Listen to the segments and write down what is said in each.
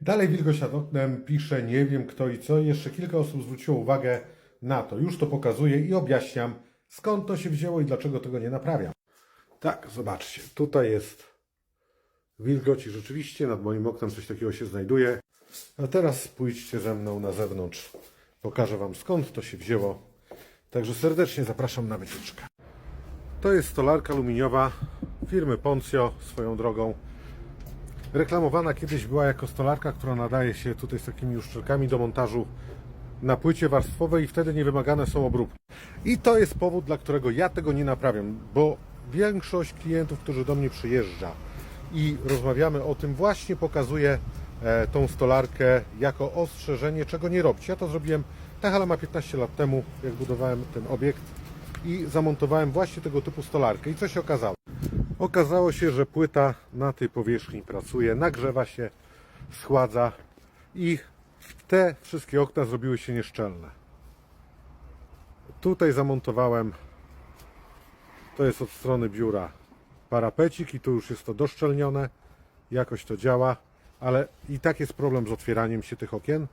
Dalej wilgoć nad oknem pisze, nie wiem kto i co. Jeszcze kilka osób zwróciło uwagę na to. Już to pokazuję i objaśniam, skąd to się wzięło i dlaczego tego nie naprawiam. Tak, zobaczcie, tutaj jest wilgoć i rzeczywiście nad moim oknem coś takiego się znajduje. A teraz pójdźcie ze mną na zewnątrz. Pokażę Wam skąd to się wzięło. Także serdecznie zapraszam na wycieczkę. To jest stolarka aluminiowa firmy Poncio swoją drogą. Reklamowana kiedyś była jako stolarka, która nadaje się tutaj z takimi uszczelkami do montażu na płycie warstwowej i wtedy nie wymagane są obróbki. I to jest powód, dla którego ja tego nie naprawiam, bo większość klientów, którzy do mnie przyjeżdża i rozmawiamy o tym, właśnie pokazuje e, tą stolarkę jako ostrzeżenie, czego nie robić. Ja to zrobiłem, ta hala ma 15 lat temu, jak budowałem ten obiekt i zamontowałem właśnie tego typu stolarkę. I co się okazało? Okazało się, że płyta na tej powierzchni pracuje, nagrzewa się, schładza i te wszystkie okna zrobiły się nieszczelne. Tutaj zamontowałem, to jest od strony biura parapecik i tu już jest to doszczelnione, jakoś to działa, ale i tak jest problem z otwieraniem się tych okien.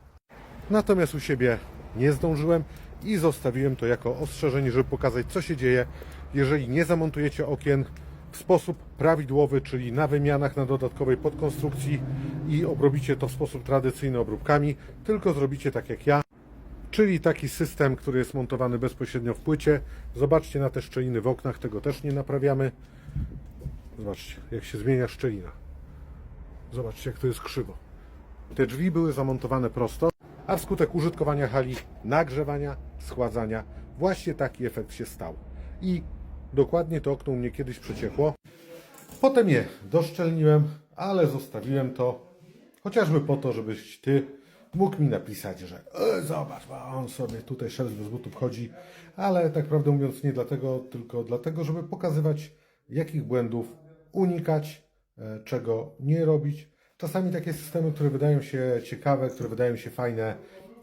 Natomiast u siebie nie zdążyłem i zostawiłem to jako ostrzeżenie, żeby pokazać, co się dzieje, jeżeli nie zamontujecie okien w sposób prawidłowy, czyli na wymianach, na dodatkowej podkonstrukcji i obrobicie to w sposób tradycyjny obróbkami, tylko zrobicie tak jak ja, czyli taki system, który jest montowany bezpośrednio w płycie. Zobaczcie na te szczeliny w oknach, tego też nie naprawiamy. Zobaczcie, jak się zmienia szczelina. Zobaczcie, jak to jest krzywo. Te drzwi były zamontowane prosto, a wskutek użytkowania hali, nagrzewania, schładzania, właśnie taki efekt się stał. I dokładnie to okno u mnie kiedyś przeciekło. Potem je doszczelniłem, ale zostawiłem to chociażby po to, żebyś ty mógł mi napisać, że e, zobacz, bo on sobie tutaj szedł bez butów chodzi, ale tak prawdę mówiąc nie dlatego, tylko dlatego, żeby pokazywać jakich błędów unikać, e, czego nie robić. Czasami takie systemy, które wydają się ciekawe, które wydają się fajne,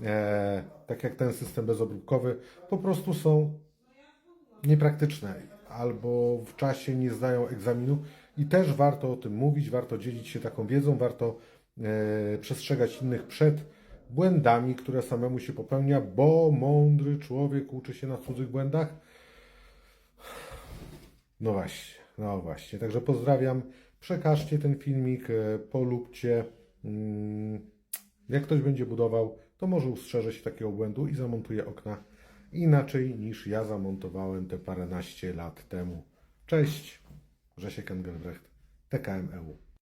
e, tak jak ten system bezobróbkowy, po prostu są niepraktyczne albo w czasie nie zdają egzaminu i też warto o tym mówić, warto dzielić się taką wiedzą, warto e, przestrzegać innych przed błędami, które samemu się popełnia, bo mądry człowiek uczy się na cudzych błędach. No właśnie, no właśnie. Także pozdrawiam. Przekażcie ten filmik, e, polubcie. Mm, Jak ktoś będzie budował, to może ustrzeże się takiego błędu i zamontuje okna inaczej niż ja zamontowałem te paręnaście lat temu. Cześć, Grzesiek Engelbrecht, TKM EU.